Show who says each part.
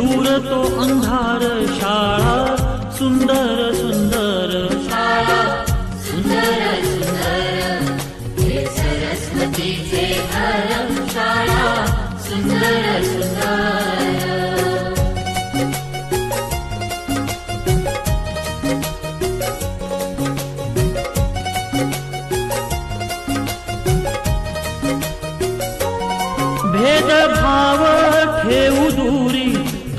Speaker 1: दूर तो अंधार शाळा सुंदर सुंदर शाळा सुंदर सुंदर हे सरस्वतीचे शाळा सुंदर सुंदर। भेदभाव ठेवू दूरी